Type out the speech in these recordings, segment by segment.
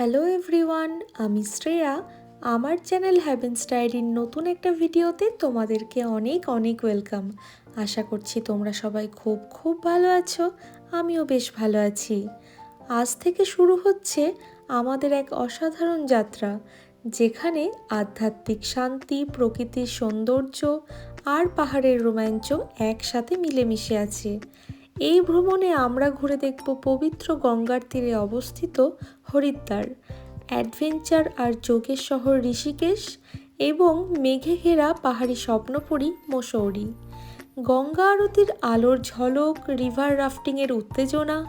Hello everyone, আমি শ্রেয়া। আমার channel heavens ডায়েরির নতুন একটা ভিডিওতে তোমাদেরকে অনেক অনেক ওয়েলকাম। আশা করছি তোমরা সবাই খুব খুব ভালো আছো, আমিও বেশ ভালো আছি। আজ থেকে শুরু হচ্ছে আমাদের এক অসাধারণ যাত্রা, যেখানে আধ্যাত্মিক শান্তি, প্রকৃতির সৌন্দর্য আর পাহাড়ের রোমাঞ্চ একসাথে মিলেমিশে আছে। এই ভ্রমণে আমরা ঘুরে দেখব পবিত্র গঙ্গার তীরে অবস্থিত হরিদ্বার, অ্যাডভেঞ্চার আর যোগের শহর ঋষিকেশ এবং মেঘে ঘেরা পাহাড়ি স্বপ্নপুরী, মসৌরি। গঙ্গা আরতির আলোর ঝলক রিভার রাফটিংয়ের উত্তেজনা,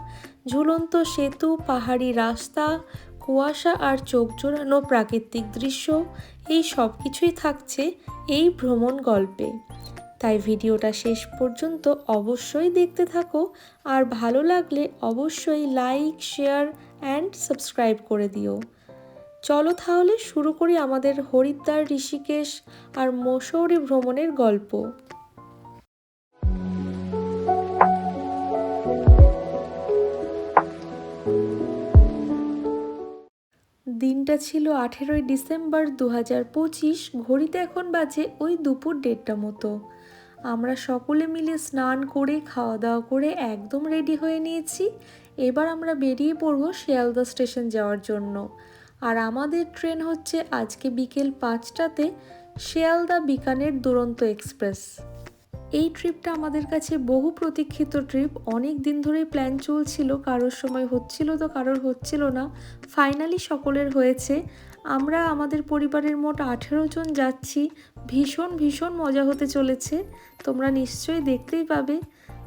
ঝুলন্ত সেতু, পাহাড়ি রাস্তা, কুয়াশা আর চোখ জোড়ানো প্রাকৃতিক দৃশ্য, এই সব কিছুই থাকছে এই ভ্রমণ গল্পে। তাই ভিডিওটা শেষ পর্যন্ত অবশ্যই দেখতে থাকো। আর ভালো লাগলে অবশ্যই লাইক, শেয়ার অ্যান্ড সাবস্ক্রাইব করে দিও। চলো তাহলে শুরু করি আমাদের হরিদ্বার, ঋষিকেশ আর মসৌরি ভ্রমণের গল্প। দিনটা ছিল আঠেরোই ডিসেম্বর দু হাজার পঁচিশ, ঘড়িতে এখন বাজে ওই দুপুর দেড়টা মতো। আমরা সকলে মিলে স্নান করে খাওয়া দাওয়া করে একদম রেডি হয়ে নিয়েছি। এবার আমরা বেরিয়ে পড়ব শিয়ালদা স্টেশন যাওয়ার জন্য। আর আমাদের ট্রেন হচ্ছে আজকে বিকেল পাঁচটাতে শিয়ালদা বিকানের দুরন্ত এক্সপ্রেস। এই ট্রিপটা আমাদের কাছে বহু প্রতীক্ষিত ট্রিপ। অনেক দিন ধরেই প্ল্যান চলছিল, কারোর সময় হচ্ছিল তো কারোর হচ্ছিল না। ফাইনালি সকলের হয়েছে। আমরা আমাদের পরিবারের মোট আঠেরো জন যাচ্ছি। ভীষণ ভীষণ মজা হতে চলেছে। তোমরা নিশ্চয়ই দেখতেই পাবে।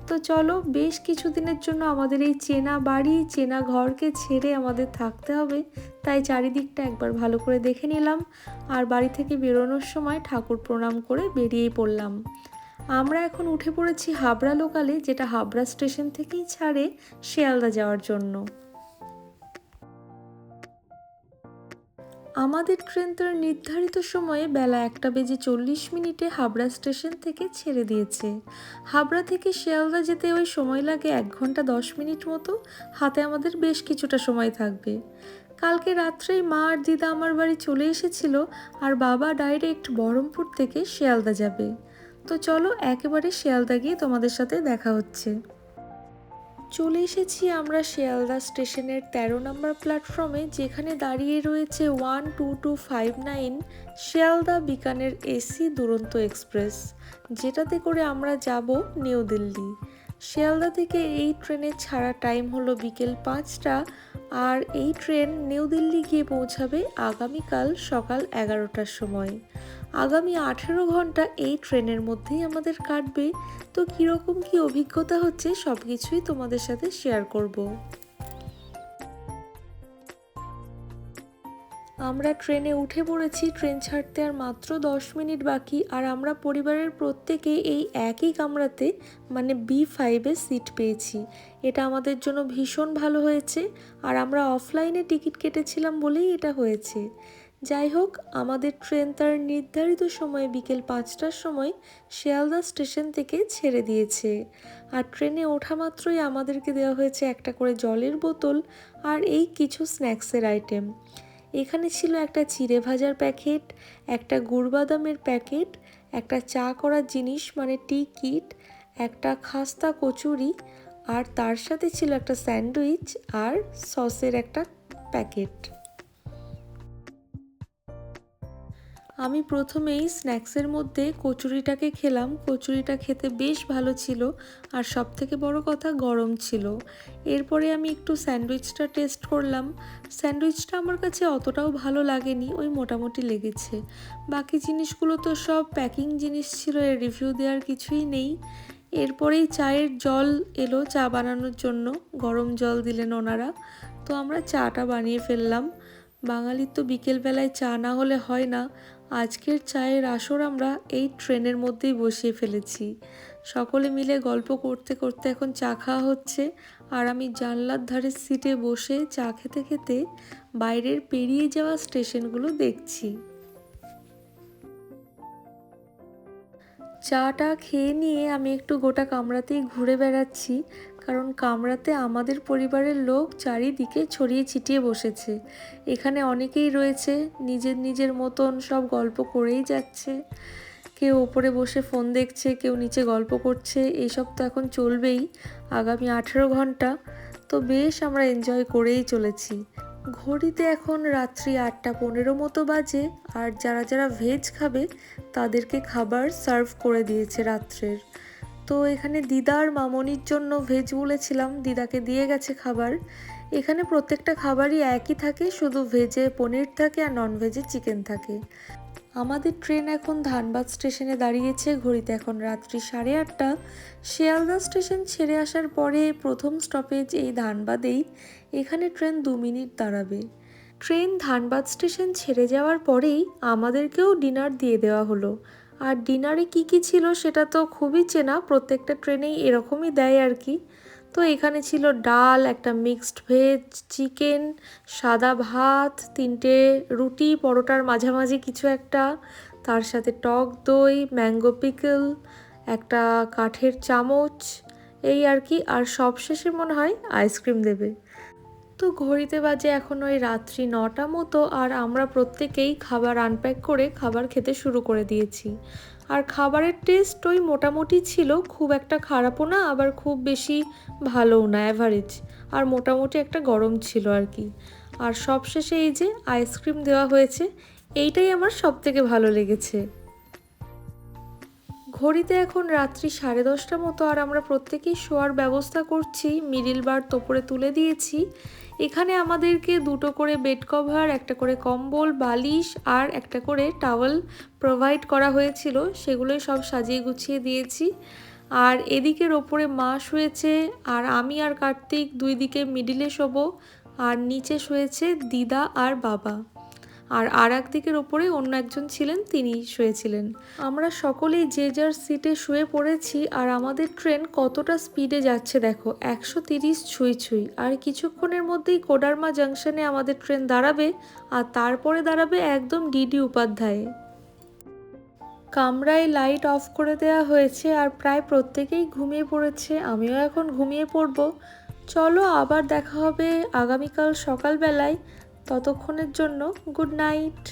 তো চলো, বেশ কিছুদিনের জন্য আমাদের এই চেনা বাড়ি, চেনা ঘরকে ছেড়ে আমাদের থাকতে হবে। তাই চারিদিকটা একবার ভালো করে দেখে নিলাম। আর বাড়ি থেকে বেরোনোর সময় ঠাকুর প্রণাম করে বেরিয়েই পড়লাম। আমরা এখন উঠে পড়েছি হাবড়া লোকালে, যেটা হাবড়া স্টেশন থেকেই ছাড়ে শিয়ালদা যাওয়ার জন্য। আমাদের ট্রেন তার নির্ধারিত সময়ে বেলা একটা বেজে চল্লিশ মিনিটে হাবড়া স্টেশন থেকে ছেড়ে দিয়েছে। হাবড়া থেকে শিয়ালদা যেতে ওই সময় লাগে এক ঘণ্টা দশ মিনিট মতো। হাতে আমাদের বেশ কিছুটা সময় থাকবে। কালকে রাত্রেই মা আর দিদা আমার বাড়ি চলে এসেছিল আর বাবা ডাইরেক্ট বহরমপুর থেকে শিয়ালদা যাবে। তো চলো একেবারে শিয়ালদা গিয়ে তোমাদের সাথে দেখা হচ্ছে। চলে এসেছি আমরা শিয়ালদা স্টেশনের তেরো নম্বর প্ল্যাটফর্মে, যেখানে দাঁড়িয়ে রয়েছে one two two five nine Sealdah Bikaner AC Duronto express, যেটাতে করে আমরা যাব নিউ দিল্লি। শিয়ালদা থেকে এই ট্রেনের ছাড়া টাইম হলো বিকেল পাঁচটা আর এই ট্রেন নিউ দিল্লি গিয়ে পৌঁছাবে আগামীকাল সকাল এগারোটার সময়। আগামী আঠেরো ঘণ্টা এই ট্রেনের মধ্যেই আমাদের কাটবে। তো কীরকম কি অভিজ্ঞতা হচ্ছে সব কিছুই তোমাদের সাথে শেয়ার করব। আমরা ট্রেনে উঠে পড়েছি, ট্রেন ছাড়তে আর মাত্র দশ মিনিট বাকি। আর আমরা পরিবারের প্রত্যেকে এই একই কামরাতে মানে বি ফাইভে সিট পেয়েছি। এটা আমাদের জন্য ভীষণ ভালো হয়েছে। আর আমরা অফলাইনে টিকিট কেটেছিলাম বলেই এটা হয়েছে। যাই হোক, আমাদের ট্রেন তার নির্ধারিত সময়ে বিকেল পাঁচটার সময় শিয়ালদা স্টেশন থেকে ছেড়ে দিয়েছে। আর ট্রেনে ওঠা মাত্রই আমাদেরকে দেওয়া হয়েছে একটা করে জলের বোতল আর এই কিছু স্ন্যাক্সের আইটেম। এখানে ছিল একটা চিড়ে ভাজার প্যাকেট, একটা গুড়বাদামের প্যাকেট, একটা চা করার জিনিস মানে টি কিট, একটা খাস্তা কচুরি আর তার সাথে ছিল একটা স্যান্ডউইচ আর সসের একটা প্যাকেট। আমি প্রথমেই স্ন্যাক্সের মধ্যে কচুরিটাকে খেলাম। কচুরিটা খেতে বেশ ভালো ছিল আর সব থেকে বড় কথা গরম ছিল। এরপরে আমি একটু স্যান্ডউইচটা টেস্ট করলাম। স্যান্ডউইচটা আমার কাছে অতটাও ভালো লাগেনি, ওই মোটামুটি লেগেছে। বাকি জিনিসগুলো তো সব প্যাকিং জিনিস ছিল, এর রিভিউ দেওয়ার কিছুই নেই। এরপরেই চায়ের জল এলো চা বানানোর জন্য, গরম জল দিলেন ওনারা। তো আমরা চাটা বানিয়ে ফেললাম। বাঙালির তো বিকেলবেলায় চা না হলে হয় না। আজকের চায়ের আসর আমরা এই ট্রেনের মধ্যেই বসিয়ে ফেলেছি। সকলে মিলে গল্প করতে করতে এখন চা খাওয়া হচ্ছে আর আমি জানলার ধারের সিটে বসে চা খেতে খেতে বাইরের পেরিয়ে যাওয়া স্টেশনগুলো দেখছি। চাটা খেয়ে নিয়ে আমি একটু গোটা কামরাতেই ঘুরে বেড়াচ্ছি। কারণ কামরাতে আমাদের পরিবারের লোক চারিদিকে ছড়িয়ে ছিটিয়ে বসেছে। এখানে অনেকেই রয়েছে, নিজের নিজের মতন সব গল্প করেই যাচ্ছে। কেউ ওপরে বসে ফোন দেখছে, কেউ নিচে গল্প করছে এইসব তো এখন চলবেই, আগামী আঠেরো ঘণ্টা। তো বেশ আমরা এনজয় করেই চলেছি। ঘড়িতে এখন রাত্রি আটটা পনেরো মতো বাজে, আর যারা যারা ভেজ খাবে, তাদেরকে খাবার সার্ভ করে দিয়েছে রাত্রের। তো এখানে দিদার মামনির জন্য ভেজ বলেছিলাম। দিদাকে দিয়ে গেছে খাবার। এখানে প্রত্যেকটা খাবারই একই থাকে, শুধু ভেজে পনির থাকে আর নন ভেজে চিকেন থাকে। আমাদের ট্রেন এখন ধানবাদ স্টেশনে দাঁড়িয়েছে। ঘড়িতে এখন রাত্রি সাড়ে আটটা। শিয়ালদা স্টেশন ছেড়ে আসার পরে প্রথম স্টপেজ এই ধানবাদেই। এখানে ট্রেন দু মিনিট দাঁড়াবে। ট্রেন ধানবাদ স্টেশন ছেড়ে যাওয়ার পরেই আমাদেরকেও ডিনার দিয়ে দেওয়া হলো। আর ডিনারে কি কি ছিল সেটা তো খুবই চেনা, প্রত্যেকটা ট্রেনেই এরকমই দেয় আর কি। তো এখানে ছিল ডাল, একটা মিক্সড ভেজ চিকেন সাদা ভাত, তিনটে রুটি, পরোটার মাঝামাঝি কিছু একটা, তার সাথে টক দই ম্যাঙ্গো পিকল একটা কাঠের চামচ, এই আর কি। আর সবশেষে মনে হয় আইসক্রিম দেবে। তো ঘড়িতে বাজে এখন ওই রাত্রি নটা মতো আর আমরা প্রত্যেকেই খাবার আনপ্যাক করে খাবার খেতে শুরু করে দিয়েছি। আর খাবারের টেস্ট ওই মোটামুটি ছিল, খুব একটা খারাপও না, আবার খুব বেশি ভালোও না অ্যাভারেজ আর মোটামুটি একটা গরম ছিল আর কি। আর সবশেষে এই যে আইসক্রিম দেওয়া হয়েছে, এইটাই আমার সব থেকে ভালো লেগেছে। ঘড়িতে এখন রাত্রি সাড়ে দশটা মতো আর আমরা প্রত্যেকেই শোয়ার ব্যবস্থা করছি মিডিল বার তোপরে তুলে দিয়েছি। এখানে আমাদেরকে দুটো করে বেড কভার একটা করে কম্বল, বালিশ আর একটা করে টাওয়েল প্রোভাইড করা হয়েছিল। সেগুলোই সব সাজিয়ে গুছিয়ে দিয়েছি। আর এদিকের ওপরে মা শুয়েছে আর আমি আর কার্তিক দুই দিকে মিডিলে শোবো, আর নিচে শুয়েছে দিদা আর বাবা। আর আর এক দিকের ওপরে অন্য একজন ছিলেন, তিনি শুয়েছিলেন। আমরা সকলেই যে যার সিটে শুয়ে পড়েছি আর আমাদের ট্রেন কতটা স্পিডে যাচ্ছে দেখো, একশো তিরিশ ছুঁই ছুঁই। আর কিছুক্ষণের মধ্যেই কোডারমা জাংশনে আমাদের ট্রেন দাঁড়াবে আর তারপরে দাঁড়াবে একদম ডিডি উপাধ্যায়ে। কামরায় লাইট অফ করে দেওয়া হয়েছে আর প্রায় প্রত্যেকেই ঘুমিয়ে পড়েছে, আমিও এখন ঘুমিয়ে পড়ব। চলো আবার দেখা হবে আগামীকাল সকালবেলায়। ততক্ষণের জন্য গুড নাইট।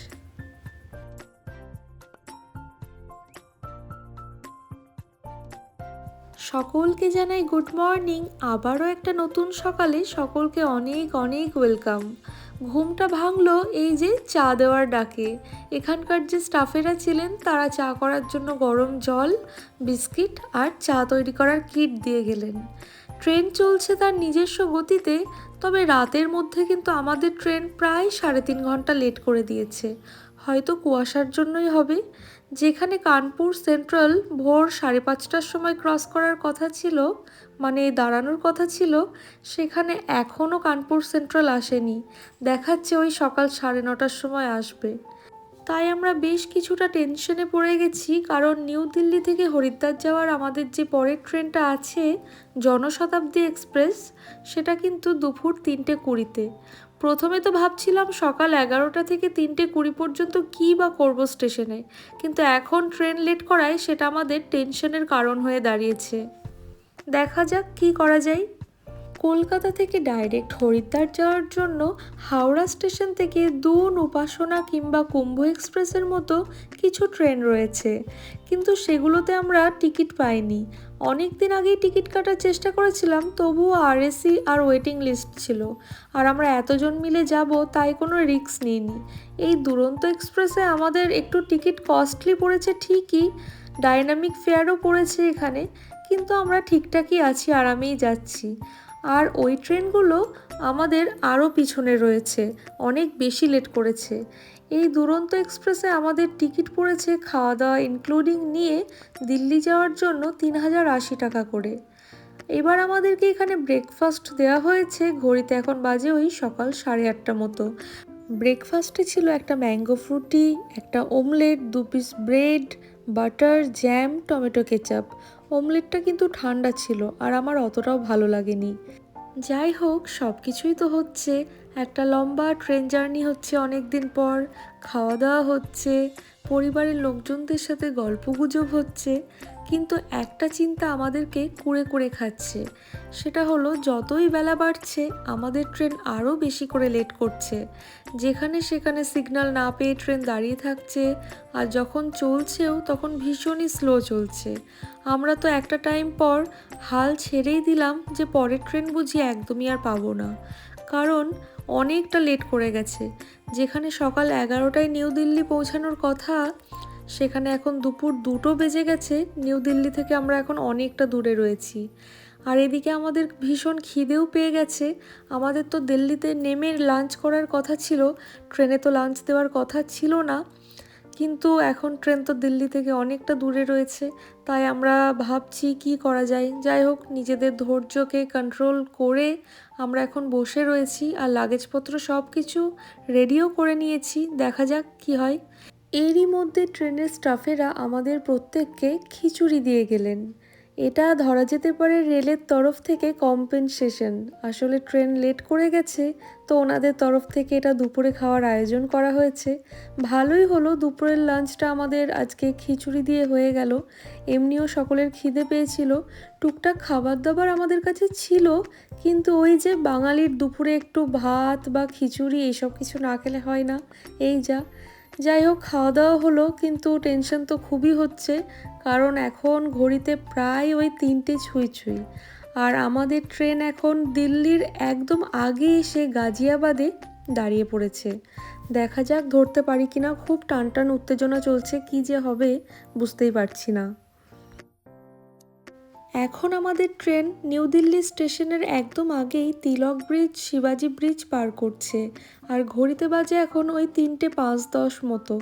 সকলকে জানাই গুড মর্নিং। আবারও একটা নতুন সকালে সকলকে অনেক অনেক ওয়েলকাম। ঘুমটা ভাঙলো এই যে চা দেওয়ার ডাকে। এখানকার যে স্টাফেরা ছিলেন, তারা চা করার জন্য গরম জল, বিস্কিট আর চা তৈরি করার কিট দিয়ে গেলেন। ট্রেন চলছে তার নিজস্ব গতিতে, তবে রাতের মধ্যে কিন্তু আমাদের ট্রেন প্রায় সাড়ে তিন ঘণ্টা লেট করে দিয়েছে। হয়তো কুয়াশার জন্যই হবে। যেখানে কানপুর সেন্ট্রাল ভোর সাড়ে পাঁচটার সময় ক্রস করার কথা ছিল মানে দাঁড়ানোর কথা ছিল, সেখানে এখনও কানপুর সেন্ট্রাল আসেনি। দেখাচ্ছে ওই সকাল সাড়ে নটার সময় আসবে। তাই আমরা বেশ কিছুটা টেনশনে পড়ে গেছি, কারণ নিউ দিল্লি থেকে হরিদ্বার যাওয়ার আমাদের যে পরের ট্রেনটা আছে, জনশতাব্দী এক্সপ্রেস, সেটা কিন্তু দুপুর তিনটে কুড়িতে। প্রথমে তো ভাবছিলাম সকাল এগারোটা থেকে তিনটে কুড়ি পর্যন্ত কী বা করব স্টেশনে, কিন্তু এখন ট্রেন লেট করায় সেটা আমাদের টেনশনের কারণ হয়ে দাঁড়িয়েছে। দেখা যাক কি করা যায়। কলকাতা থেকে ডাইরেক্ট হরিদ্বার যাওয়ার জন্য হাওড়া স্টেশন থেকে দুন উপাসনা কিংবা কুম্ভ এক্সপ্রেসের মতো কিছু ট্রেন রয়েছে। কিন্তু সেগুলোতে আমরা টিকিট পাইনি। অনেক দিন আগেই টিকিট কাটার চেষ্টা করেছিলাম, তবুও আরএসি আর ওয়েটিং লিস্ট ছিল। আর আমরা এতজন মিলে যাব, তাই কোনো রিস্ক নিইনি। এই দুরন্ত এক্সপ্রেসে আমাদের একটু টিকিট কস্টলি পড়েছে ঠিকই ডাইনামিক ফেয়ারও পড়েছে এখানে, কিন্তু আমরা ঠিকঠাকই আছি, আরামেই যাচ্ছি। আর ওই ট্রেনগুলো আমাদের আরও পিছনে রয়েছে, অনেক বেশি লেট করেছে। এই দুরন্ত এক্সপ্রেসে আমাদের টিকিট পড়েছে খাওয়া দাওয়া ইনক্লুডিং নিয়ে দিল্লি যাওয়ার জন্য তিন হাজার আশি টাকা করে। এবার আমাদেরকে এখানে ব্রেকফাস্ট দেওয়া হয়েছে, ঘড়িতে এখন বাজে ওই সকাল সাড়ে আটটা মতো। ব্রেকফাস্টে ছিল একটা ম্যাঙ্গো ফ্রুটি, একটা ওমলেট দু piece bread, butter, jam, tomato ketchup. ওমলেটটা কিন্তু ঠান্ডা ছিল আর আমার অতটাও ভালো লাগেনি। যাই হোক সব কিছুই তো হচ্ছে। একটা লম্বা ট্রেন জার্নি হচ্ছে অনেক দিন পর খাওয়া দাওয়া হচ্ছে, পরিবারের লোকজনদের সাথে গল্প গুজব হচ্ছে। কিন্তু একটা চিন্তা আমাদেরকে কুড়ে কুড়ে খাচ্ছে। সেটা হলো, যতই বেলা বাড়ছে, আমাদের ট্রেন আরও বেশি করে লেট করছে। যেখানে সেখানে সিগন্যাল না পেয়ে ট্রেন দাঁড়িয়ে থাকছে, আর যখন চলছেও তখন ভীষণই স্লো চলছে। আমরা তো একটা টাইম পর হাল ছেড়েই দিলাম যে পরের ট্রেন বুঝি একদমই আর পাবো না। কারণ অনেকটা লেট করে গেছে। যেখানে সকাল এগারোটায় নিউ দিল্লি পৌঁছানোর কথা সেখানে এখন দুপুর দুটো বেজে গেছে। নিউ দিল্লি থেকে আমরা এখন অনেকটা দূরে রয়েছি। আর এদিকে আমাদের ভীষণ খিদেও পেয়ে গেছে। আমাদের তো দিল্লিতে নেমে লাঞ্চ করার কথা ছিল, ট্রেনে তো লাঞ্চ দেওয়ার কথা ছিল না। কিন্তু এখন ট্রেন তো দিল্লি থেকে অনেকটা দূরে রয়েছে। তাই আমরা ভাবছি কি করা যায়। যাই হোক, নিজেদের ধৈর্যকে কন্ট্রোল করে আমরা এখন বসে রয়েছি আর লাগেজপত্র সব কিছু রেডিও করে নিয়েছি। দেখা যাক কি হয়। এরই মধ্যে ট্রেনের স্টাফেরা আমাদের প্রত্যেককে খিচুড়ি দিয়ে গেলেন। এটা ধরা যেতে পারে রেলের তরফ থেকে কম্পেনসেশন। আসলে ট্রেন লেট করে গেছে, তো ওনাদের তরফ থেকে এটা দুপুরে খাওয়ার আয়োজন করা হয়েছে। ভালোই হলো, দুপুরের লাঞ্চটা আমাদের আজকে খিচুড়ি দিয়ে হয়ে গেল। এমনিও সকলের খিদে পেয়েছিল। টুকটাক খাবার দাবার আমাদের কাছে ছিল, কিন্তু ওই যে বাঙালির দুপুরে একটু ভাত বা খিচুড়ি এইসব কিছু না খেলে হয় না। এই যা যাই হোক খাওয়া দাওয়া হলো, কিন্তু টেনশন তো খুবই হচ্ছে, কারণ এখন ঘড়িতে প্রায় ওই তিনটে ছুঁই ছুঁই আর আমাদের ট্রেন এখন দিল্লির একদম আগে এসে গাজিয়াবাদে দাঁড়িয়ে পড়েছে। দেখা যাক ধরতে পারি কিনা, খুব টান টান উত্তেজনা চলছে, কি যে হবে বুঝতেই পারছি না। এখন আমাদের ট্রেন নিউ দিল্লি স্টেশনের একদম আগেই তিলক ব্রিজ, শিবাজি ব্রিজ পার করছে। আর ঘড়িতে বাজে এখন ওই তিনটে পাঁচ দশ মতো।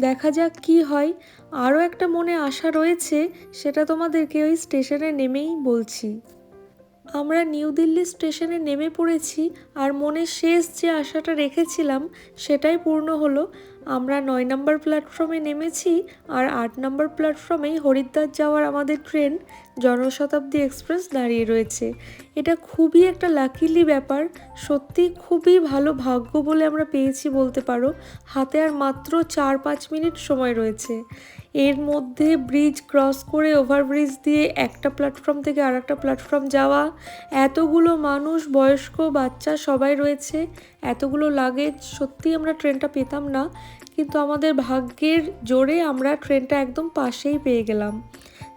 দেখা যাক কি হয়। আরও একটা মনে আশা রয়েছে, সেটা তোমাদেরকে ওই স্টেশনে নেমেই বলছি। আমরা নিউ দিল্লি স্টেশনে নেমে পড়েছি আর মনে শেষ যে আশাটা রেখেছিলাম সেটাই পূর্ণ হলো। আমরা নয় নম্বর প্ল্যাটফর্মে নেমেছি আর আট নম্বর প্ল্যাটফর্মেই হরিদ্বার যাওয়ার আমাদের ট্রেন জনশতাব্দী এক্সপ্রেস দাঁড়িয়ে রয়েছে। এটা খুবই একটা লাকিলি ব্যাপার, সত্যি খুবই ভালো ভাগ্য বলে আমরা পেয়েছি বলতে পারো। হাতে আর মাত্র চার পাঁচ মিনিট সময় রয়েছে। এর মধ্যে ব্রিজ ক্রস করে ওভারব্রিজ দিয়ে একটা প্ল্যাটফর্ম থেকে আর একটা প্ল্যাটফর্ম যাওয়া, এতগুলো মানুষ, বয়স্ক, বাচ্চা সবাই রয়েছে, এতগুলো লাগেজ সত্যি আমরা ট্রেনটা পেতাম না, কিন্তু আমাদের ভাগ্যের জোরে আমরা ট্রেনটা একদম পাশেই পেয়ে গেলাম।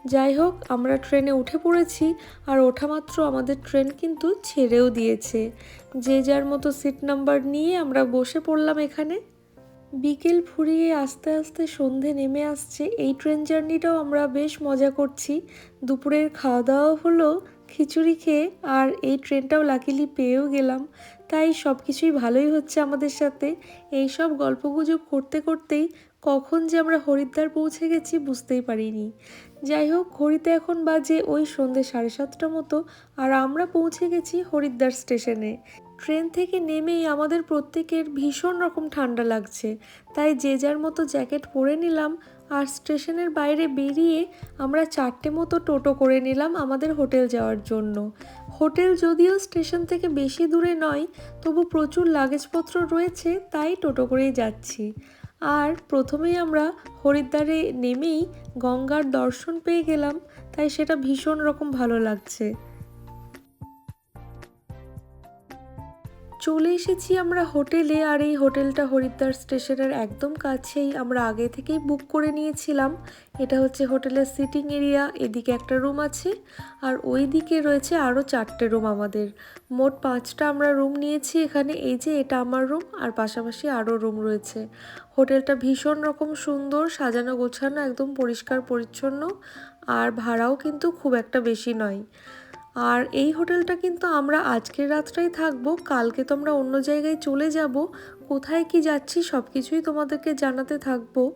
যাই হোক, আমরা ট্রেনে উঠে পড়েছি, আর ওঠা মাত্র আমাদের ট্রেন কিন্তু ছেড়েও দিয়েছে। যে যার মতো সিট নাম্বার নিয়ে আমরা বসে পড়লাম এখানে বিকেল ফুরিয়ে আস্তে আস্তে সন্ধে নেমে আসছে। এই ট্রেন জার্নিটাও আমরা বেশ মজা করছি। দুপুরের খাওয়া দাওয়া হলো, খিচুড়ি খেয়ে, আর এই ট্রেনটাও লাকিলি পেয়েও গেলাম। তাই সব কিছুই ভালোই হচ্ছে আমাদের সাথে। এই সব গল্পগুজব করতে করতেই কখন যে আমরা হরিদ্বার পৌঁছে গেছি বুঝতেই পারিনি। যাই হোক, ঘড়িতে এখন বাজে ওই সন্ধে সাড়ে সাতটা মতো, আর আমরা পৌঁছে গেছি হরিদ্বার স্টেশনে। ট্রেন থেকে নেমেই আমাদের প্রত্যেকের ভীষণ রকম ঠান্ডা লাগছে। তাই যে যার মতো জ্যাকেট পরে নিলাম আর স্টেশনের বাইরে বেরিয়ে আমরা চারটে মতো টোটো করে নিলাম আমাদের হোটেল যাওয়ার জন্য। হোটেল যদিও স্টেশন থেকে বেশি দূরে নয়, তবু প্রচুর লাগেজপত্র রয়েছে, তাই টোটো করেই যাচ্ছি। আর প্রথমেই আমরা হরিদ্বারে নেমেই গঙ্গার দর্শন পেয়ে গেলাম, তাই সেটা ভীষণ রকম ভালো লাগছে। চলে এসেছি আমরা হোটেলে আর এই হোটেলটা হরিদ্বার স্টেশনের একদম কাছেই। আমরা আগে থেকেই বুক করে নিয়েছিলাম। এটা হচ্ছে হোটেলের সিটিং এরিয়া এদিকে একটা রুম আছে আর ওই দিকে রয়েছে আরও চারটে রুম আমাদের। মোট পাঁচটা আমরা রুম নিয়েছি এখানে। এই যে এটা আমার রুম আর পাশাপাশি আরও রুম রয়েছে। হোটেলটা ভীষণ রকম সুন্দর, সাজানো গোছানো, একদম পরিষ্কার পরিচ্ছন্ন আর ভাড়াও কিন্তু খুব একটা বেশি নয়। আর এই হোটেলটা কিন্তু আমরা আজকের রাতটাই থাকব। কালকে তো আমরা অন্য জায়গায় চলে যাব। কোথায় কি যাচ্ছি সব কিছুই তোমাদেরকে জানাতে থাকব।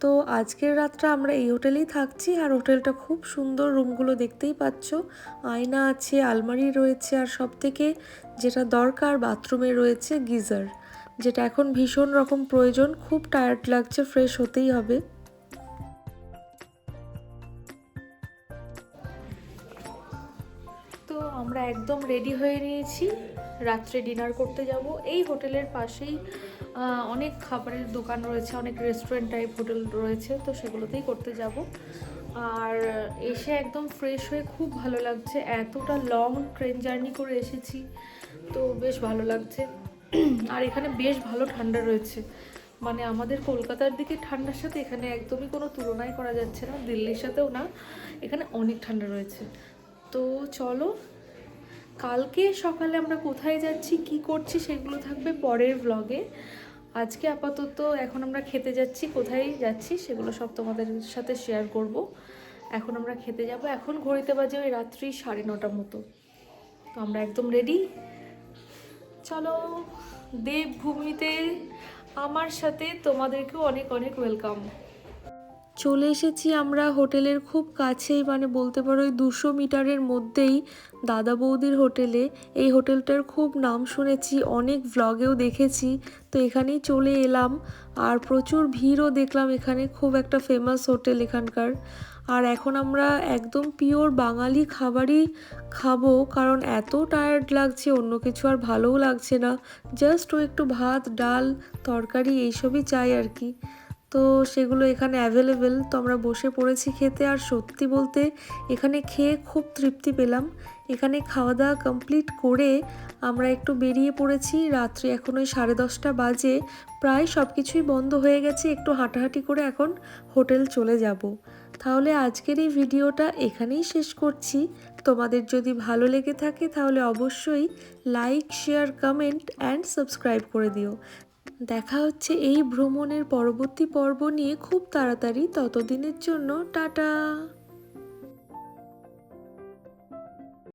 তো আজকের রাতটা আমরা এই হোটেলেই থাকছি। আর হোটেলটা খুব সুন্দর রুমগুলো দেখতেই পাচ্ছ। আয়না আছে, আলমারি রয়েছে, আর সব থেকে যেটা দরকার বাথরুমে রয়েছে গিজার। যেটা এখন ভীষণ রকম প্রয়োজন। খুব টায়ার্ড লাগছে, ফ্রেশ হতেই হবে। তো আমরা একদম রেডি হয়ে নিয়েছি। রাত্রে ডিনার করতে যাব। এই হোটেলের পাশেই অনেক খাবারের দোকান রয়েছে, অনেক রেস্টুরেন্ট টাইপ হোটেল রয়েছে, তো সেগুলোতেই করতে যাব। আর এসে একদম ফ্রেশ হয়ে খুব ভালো লাগছে। এতটা লং ট্রেন জার্নি করে এসেছি, তো বেশ ভালো লাগছে। আর এখানে বেশ ভালো ঠান্ডা রয়েছে। মানে আমাদের কলকাতার দিকে ঠান্ডার সাথে এখানে একদমই কোনো তুলনাই করা যাচ্ছে না, দিল্লির সাথেও না, এখানে অনেক ঠান্ডা রয়েছে। তো চলো, কালকে সকালে আমরা কোথায় যাচ্ছি, কি করছি সেগুলো থাকবে পরের ব্লগে আজকে আপাতত এখন আমরা খেতে যাচ্ছি, কোথায় যাচ্ছি সেগুলো সব তোমাদের সাথে শেয়ার করব। এখন আমরা খেতে যাব, এখন ঘড়িতে বাজে ওই রাত্রি সাড়ে নটার মতো। তো আমরা একদম রেডি চলো, দেবভূমিতে আমার সাথে তোমাদেরকেও অনেক অনেক ওয়েলকাম চলে এসেছি আমরা হোটেলের খুব কাছেই মানে বলতে পারো ওই দুশো মিটারের মধ্যেই দাদা বৌদির হোটেলে। এই হোটেলটার খুব নাম শুনেছি, অনেক ভ্লগেও দেখেছি। তো এখানেই চলে এলাম। আর প্রচুর ভিড়ও দেখলাম এখানে, খুব একটা ফেমাস হোটেল এখানকার। আর এখন আমরা একদম পিওর বাঙালি খাবারই খাব, কারণ এত টায়ার্ড লাগছে, অন্য কিছু আর ভালোও লাগছে না। জাস্ট ও একটু ভাত, ডাল, তরকারি, এইসবই চাই আর কি। তো সেগুলো এখানে অ্যাভেলেবেল তো আমরা বসে পড়েছি খেতে আর সত্যি বলতে এখানে খেয়ে খুব তৃপ্তি পেলাম। এখানে খাওয়া দাওয়া কমপ্লিট করে আমরা একটু বেরিয়ে পড়েছি। রাত্রি এখন ওই সাড়ে দশটা বাজে। প্রায় সব কিছুই বন্ধ হয়ে গেছে। একটু হাঁটাহাঁটি করে এখন হোটেল চলে যাব। তাহলে আজকের এই ভিডিওটা এখানেই শেষ করছি। তোমাদের যদি ভালো লেগে থাকে তাহলে অবশ্যই like share comment and subscribe করে দিও। দেখা হচ্ছে এই ভ্রমণের পরবর্তী পর্ব নিয়ে খুব তাড়াতাড়ি। ততদিনের জন্য টাটা।